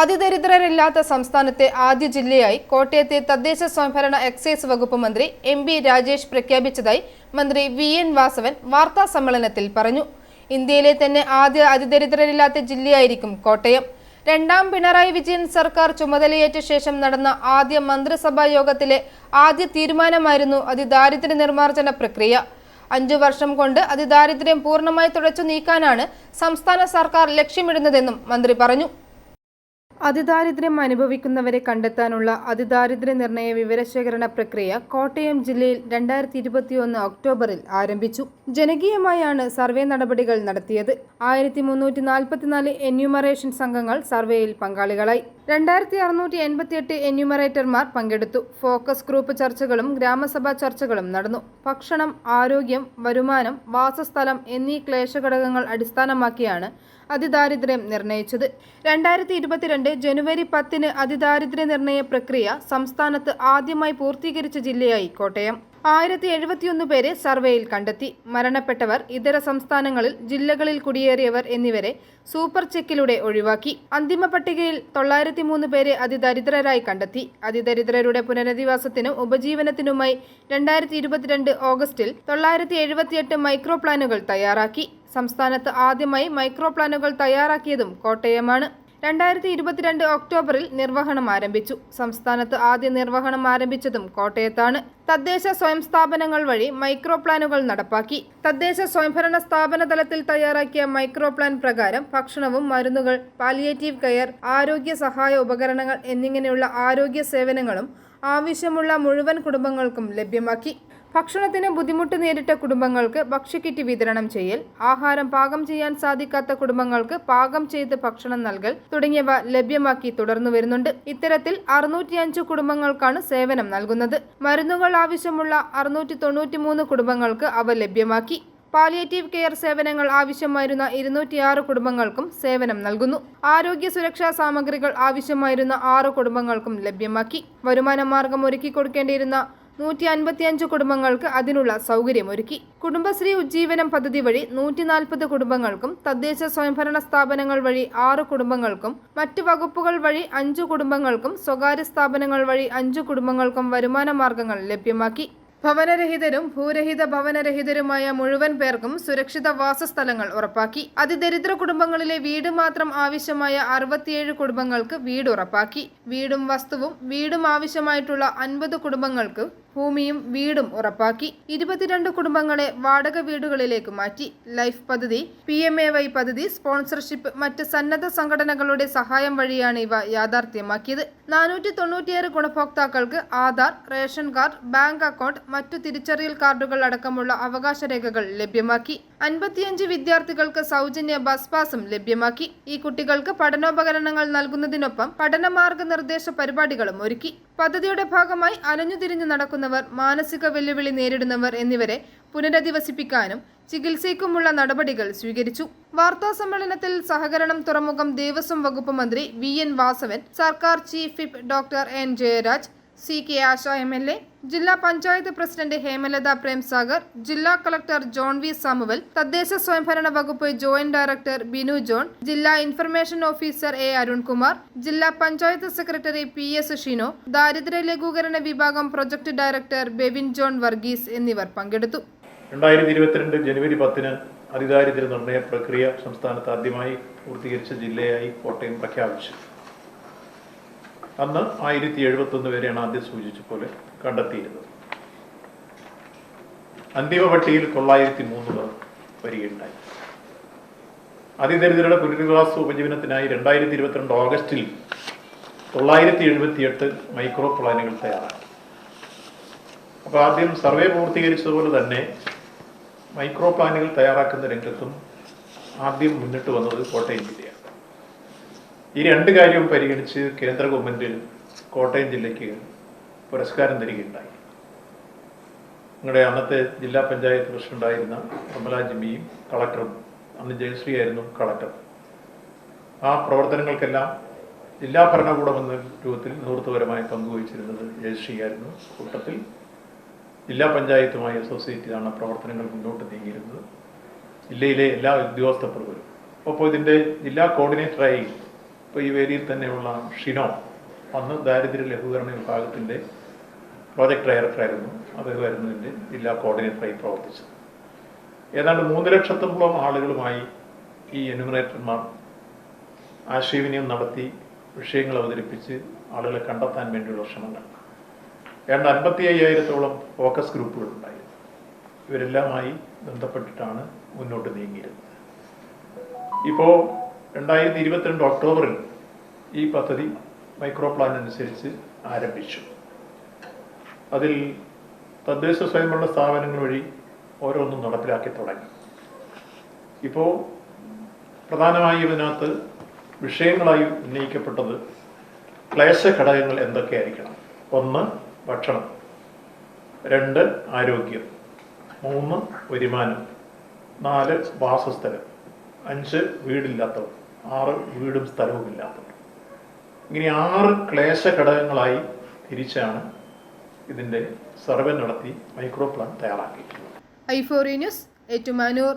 അതിദരിദ്രരില്ലാത്ത സംസ്ഥാനത്തെ ആദ്യ ജില്ലയായി കോട്ടയത്തെ തദ്ദേശ സ്വയംഭരണ എക്സൈസ് വകുപ്പ് മന്ത്രി എം ബി രാജേഷ് പ്രഖ്യാപിച്ചതായി മന്ത്രി വി എൻ വാസവൻ വാർത്താ സമ്മേളനത്തിൽ പറഞ്ഞു. ഇന്ത്യയിലെ തന്നെ ആദ്യ അതിദരിദ്രരില്ലാത്ത ജില്ലയായിരിക്കും കോട്ടയം. രണ്ടാം പിണറായി വിജയൻ സർക്കാർ ചുമതലയേറ്റ ശേഷം നടന്ന ആദ്യ മന്ത്രിസഭാ യോഗത്തിലെ ആദ്യ തീരുമാനമായിരുന്നു അതിദാരിദ്ര്യ നിർമ്മാർജന പ്രക്രിയ. അഞ്ചു വർഷം കൊണ്ട് അതിദാരിദ്ര്യം പൂർണമായി തുടച്ചു നീക്കാനാണ് സംസ്ഥാന സർക്കാർ ലക്ഷ്യമിടുന്നതെന്നും മന്ത്രി പറഞ്ഞു. അതിദാരിദ്ര്യം അനുഭവിക്കുന്നവരെ കണ്ടെത്താനുള്ള അതിദാരിദ്ര്യ നിർണയ വിവരശേഖരണ പ്രക്രിയ കോട്ടയം ജില്ലയിൽ രണ്ടായിരത്തി ഇരുപത്തിയൊന്ന് ഒക്ടോബറിൽ ആരംഭിച്ചു. ജനകീയമായാണ് സർവേ നടപടികൾ നടത്തിയത്. ആയിരത്തി മുന്നൂറ്റി നാൽപ്പത്തിനാല് എന്യൂമറേഷൻ സംഘങ്ങൾ സർവേയിൽ പങ്കാളികളായി. രണ്ടായിരത്തി അറുന്നൂറ്റി എൺപത്തിയെട്ട് എന്യൂമറേറ്റർമാർ പങ്കെടുത്തു. ഫോക്കസ് ഗ്രൂപ്പ് ചർച്ചകളും ഗ്രാമസഭാ ചർച്ചകളും നടന്നു. ഭക്ഷണം ആരോഗ്യം വരുമാനം വാസസ്ഥലം എന്നീ ക്ലേശഘടകങ്ങൾ അടിസ്ഥാനമാക്കിയാണ് അതിദാരിദ്ര്യം നിർണയിച്ചത്. രണ്ടായിരത്തി ഇരുപത്തിരണ്ട് ജനുവരി പത്തിന് അതിദാരിദ്ര്യ നിർണയ പ്രക്രിയ സംസ്ഥാനത്ത് ആദ്യമായി പൂർത്തീകരിച്ച ജില്ലയായി കോട്ടയം. ആയിരത്തി എഴുപത്തിയൊന്ന് പേരെ സർവേയിൽ കണ്ടെത്തി. മരണപ്പെട്ടവർ ഇതര സംസ്ഥാനങ്ങളിൽ ജില്ലകളിൽ കുടിയേറിയവർ എന്നിവരെ സൂപ്പർ ചെക്കിലൂടെ ഒഴിവാക്കി. അന്തിമ പട്ടികയിൽ തൊള്ളായിരത്തി മൂന്ന് പേരെ അതിദരിദ്രരായി കണ്ടെത്തി. അതിദരിദ്രരുടെ പുനരധിവാസത്തിനും ഉപജീവനത്തിനുമായി രണ്ടായിരത്തി ഇരുപത്തിരണ്ട് ഓഗസ്റ്റിൽ തൊള്ളായിരത്തി എഴുപത്തിയെട്ട് മൈക്രോ പ്ലാനുകൾ തയ്യാറാക്കി. സംസ്ഥാനത്ത് ആദ്യമായി മൈക്രോ പ്ലാനുകൾ തയ്യാറാക്കിയതും കോട്ടയമാണ്. രണ്ടായിരത്തി ഇരുപത്തിരണ്ട് ഒക്ടോബറിൽ നിർവഹണം ആരംഭിച്ചു. സംസ്ഥാനത്ത് ആദ്യ നിർവഹണം ആരംഭിച്ചതും കോട്ടയത്താണ്. തദ്ദേശ സ്വയം സ്ഥാപനങ്ങൾ വഴി മൈക്രോ പ്ലാനുകൾ നടപ്പാക്കി. തദ്ദേശ സ്വയംഭരണ സ്ഥാപന തലത്തിൽ തയ്യാറാക്കിയ മൈക്രോ പ്ലാൻ പ്രകാരം ഭക്ഷണവും മരുന്നുകൾ പാലിയേറ്റീവ് കെയർ ആരോഗ്യ സഹായ ഉപകരണങ്ങൾ എന്നിങ്ങനെയുള്ള ആരോഗ്യ സേവനങ്ങളും ആവശ്യമുള്ള മുഴുവൻ കുടുംബങ്ങൾക്കും ലഭ്യമാക്കി. ഭക്ഷണത്തിന് ബുദ്ധിമുട്ട് നേരിട്ട കുടുംബങ്ങൾക്ക് ഭക്ഷ്യക്കിറ്റ് വിതരണം ചെയ്യൽ ആഹാരം പാകം ചെയ്യാൻ സാധിക്കാത്ത കുടുംബങ്ങൾക്ക് പാകം ചെയ്ത് ഭക്ഷണം നൽകൽ തുടങ്ങിയവ ലഭ്യമാക്കി തുടർന്നു വരുന്നുണ്ട്. ഇത്തരത്തിൽ അറുന്നൂറ്റിയഞ്ച് കുടുംബങ്ങൾക്കാണ് സേവനം നൽകുന്നത്. മരുന്നുകൾ ആവശ്യമുള്ള അറുന്നൂറ്റി കുടുംബങ്ങൾക്ക് അവ ലഭ്യമാക്കി. പാലിയേറ്റീവ് കെയർ സേവനങ്ങൾ ആവശ്യമായിരുന്ന ഇരുന്നൂറ്റിയാറ് കുടുംബങ്ങൾക്കും സേവനം നൽകുന്നു. ആരോഗ്യ സുരക്ഷാ സാമഗ്രികൾ ആവശ്യമായിരുന്ന ആറ് കുടുംബങ്ങൾക്കും ലഭ്യമാക്കി. വരുമാന മാർഗം ഒരുക്കി കൊടുക്കേണ്ടിയിരുന്ന നൂറ്റി അൻപത്തിയഞ്ച് കുടുംബങ്ങൾക്ക് അതിനുള്ള സൗകര്യമൊരുക്കി. കുടുംബശ്രീ ഉജ്ജീവനം പദ്ധതി വഴി നൂറ്റി നാൽപ്പത് കുടുംബങ്ങൾക്കും തദ്ദേശ സ്വയംഭരണ സ്ഥാപനങ്ങൾ വഴി ആറ് കുടുംബങ്ങൾക്കും മറ്റ് വകുപ്പുകൾ വഴി അഞ്ചു കുടുംബങ്ങൾക്കും സ്വകാര്യ സ്ഥാപനങ്ങൾ വഴി അഞ്ചു കുടുംബങ്ങൾക്കും വരുമാന മാർഗങ്ങൾ ലഭ്യമാക്കി. ഭവനരഹിതരും ഭൂരഹിത ഭവനരഹിതരുമായ മുഴുവൻ പേർക്കും സുരക്ഷിത വാസസ്ഥലങ്ങൾ ഉറപ്പാക്കി. അതിദരിദ്ര കുടുംബങ്ങളിലെ വീട് മാത്രം ആവശ്യമായ അറുപത്തിയേഴ് കുടുംബങ്ങൾക്ക് വീട് ഉറപ്പാക്കി. വീടും വസ്തുവും വീടും ആവശ്യമായിട്ടുള്ള അൻപത് കുടുംബങ്ങൾക്ക് ഭൂമിയും വീടും ഉറപ്പാക്കി ഇരുപത്തിരണ്ട് കുടുംബങ്ങളെ വാടക വീടുകളിലേക്ക് മാറ്റി. ലൈഫ് പദ്ധതി പി എം എ വൈ പദ്ധതി സ്പോൺസർഷിപ്പ് മറ്റ് സന്നദ്ധ സംഘടനകളുടെ സഹായം വഴിയാണ് ഇവ യാഥാർത്ഥ്യമാക്കിയത്. നാനൂറ്റി തൊണ്ണൂറ്റിയേഴ് ഗുണഭോക്താക്കൾക്ക് Aadhaar ration card bank account മറ്റു തിരിച്ചറിയൽ കാർഡുകൾ അടക്കമുള്ള അവകാശ രേഖകൾ ലഭ്യമാക്കി. അൻപത്തിയഞ്ച് വിദ്യാർത്ഥികൾക്ക് സൗജന്യ ബസ് പാസും ലഭ്യമാക്കി. ഈ കുട്ടികൾക്ക് പഠനോപകരണങ്ങൾ നൽകുന്നതിനൊപ്പം പഠന മാർഗനിർദ്ദേശ പരിപാടികളും ഒരുക്കി. പദ്ധതിയുടെ ഭാഗമായി അലഞ്ഞുതിരിഞ്ഞു നടക്കുന്നവർ മാനസിക വെല്ലുവിളി നേരിടുന്നവർ എന്നിവരെ പുനരധിവസിപ്പിക്കാനും ചികിത്സയ്ക്കുമുള്ള നടപടികൾ സ്വീകരിച്ചു. വാർത്താ സമ്മേളനത്തിൽ സഹകരണം തുറമുഖം ദേവസ്വം വകുപ്പ് മന്ത്രി വി എൻ വാസവൻ സർക്കാർ chief whip doctor N Jayaraj C K Asha M L A ജില്ലാ പഞ്ചായത്ത് പ്രസിഡന്റ് ഹേമലത പ്രേംസാഗർ ജില്ലാ കളക്ടർ ജോൺ വി സാമുവൽ തദ്ദേശ സ്വയംഭരണ വകുപ്പ് ജോയിന്റ് ഡയറക്ടർ ബിനു ജോൺ ജില്ലാ ഇൻഫർമേഷൻ ഓഫീസർ എ അരുൺകുമാർ ജില്ലാ panchayat secretary P S Shino ദാരിദ്ര്യ ലഘൂകരണ വിഭാഗം project director Bevin John Varghese എന്നിവർ പങ്കെടുത്തു. ജനുവരി പത്തിന് അതിദാരിദ്ര്യ നിർണയ പ്രക്രിയ സംസ്ഥാനത്ത് ആദ്യമായി പൂർത്തീകരിച്ച ജില്ലയായി കോട്ടയം പ്രഖ്യാപിച്ചു. അന്ന് ആയിരത്തി എഴുപത്തൊന്ന് വരെയാണ് ആദ്യം സൂചിച്ച പോലെ കണ്ടെത്തിയിരുന്നത്. അന്തിമ പട്ടികയിൽ തൊള്ളായിരത്തി മൂന്ന് പേർ വരികയുണ്ടായി. അതിദരിദ്രരുടെ പുനരധിവാസ ഉപജീവനത്തിനായി രണ്ടായിരത്തി ഇരുപത്തിരണ്ട് ഓഗസ്റ്റിൽ തൊള്ളായിരത്തി എഴുപത്തിയെട്ട് മൈക്രോ പ്ലാനുകൾ തയ്യാറാക്കി. അപ്പോൾ ആദ്യം സർവേ പൂർത്തീകരിച്ചതുപോലെ തന്നെ മൈക്രോ പ്ലാനുകൾ തയ്യാറാക്കുന്ന രംഗത്തും ആദ്യം മുന്നിട്ട് വന്നത് കോട്ടയം ജില്ലയാണ് ഈ രണ്ട് കാര്യവും പരിഗണിച്ച് കേന്ദ്ര ഗവൺമെന്റ് കോട്ടയം ജില്ലയ്ക്ക് പുരസ്കാരം തരികയുണ്ടായി. നിങ്ങളുടെ അന്നത്തെ ജില്ലാ പഞ്ചായത്ത് പ്രസിഡന്റായിരുന്ന കമല ജിമ്മിയും കളക്ടറും അന്ന് ജയശ്രീ ആയിരുന്നു കളക്ടർ. ആ പ്രവർത്തനങ്ങൾക്കെല്ലാം ജില്ലാ ഭരണകൂടം എന്ന രൂപത്തിൽ നേതൃത്വപരമായി പങ്കുവഹിച്ചിരുന്നത് ജയശ്രീ ആയിരുന്നു കൂട്ടത്തിൽ ജില്ലാ പഞ്ചായത്തുമായി അസോസിയേറ്റ് ചെയ്താണ് പ്രവർത്തനങ്ങൾ മുന്നോട്ട് നീങ്ങിയിരുന്നത്. ജില്ലയിലെ എല്ലാ ഉദ്യോഗസ്ഥ പ്രവരും അപ്പോൾ ഇതിന്റെ ജില്ലാ കോർഡിനേറ്ററായി ഇപ്പോൾ ഈ വേദിയിൽ തന്നെയുള്ള ഷിനോ അന്ന് ദാരിദ്ര്യ ലഘൂകരണ വിഭാഗത്തിന്റെ പ്രോജക്ട് ഡയറക്ടറായിരുന്നു അദ്ദേഹമായിരുന്നു എന്റെ ജില്ലാ കോർഡിനേറ്ററായി പ്രവർത്തിച്ചത്. ഏതാണ്ട് മൂന്ന് ലക്ഷത്തോളം ആളുകളുമായി ഈ എനുമിനേറ്റർമാർ ആശയവിനിമയം നടത്തി വിഷയങ്ങൾ അവതരിപ്പിച്ച് ആളുകളെ കണ്ടെത്താൻ വേണ്ടിയുള്ള ശ്രമങ്ങൾ. ഏതാണ്ട് അൻപത്തി അയ്യായിരത്തോളം ഫോക്കസ് ഗ്രൂപ്പുകൾ ഉണ്ടായിരുന്നു ഇവരെല്ലാമായി ബന്ധപ്പെട്ടിട്ടാണ് മുന്നോട്ട് നീങ്ങിയിരുന്നത്. ഇപ്പോൾ രണ്ടായിരത്തി ഇരുപത്തിരണ്ട് ഒക്ടോബറിൽ ഈ പദ്ധതി മൈക്രോ പ്ലാൻ അനുസരിച്ച് ആരംഭിച്ചു. അതിൽ തദ്ദേശ സ്വയംഭരണ സ്ഥാപനങ്ങൾ വഴി ഓരോന്നും നടപ്പിലാക്കി തുടങ്ങി. ഇപ്പോൾ പ്രധാനമായും ഇതിനകത്ത് വിഷയങ്ങളായി ഉന്നയിക്കപ്പെട്ടത് ക്ലേശ ഘടകങ്ങൾ എന്തൊക്കെയായിരിക്കണം? ഒന്ന് ഭക്ഷണം. രണ്ട് ആരോഗ്യം. മൂന്ന് വരുമാനം. നാല് വാസസ്ഥലം. അഞ്ച് വീടില്ലാത്തവർ. ആറ് വീടും സ്ഥലവും ഇല്ലാത്തവർ ഇങ്ങനെ ആറ് ക്ലേശ ഘടകങ്ങളായി തിരിച്ചാണ് ഇതിന്റെ സർവേ നടത്തി മൈക്രോ പ്ലാൻ തയ്യാറാക്കിയിട്ടുള്ളത്. ഐഫോറി ന്യൂസ് ഏറ്റുമാനൂർ.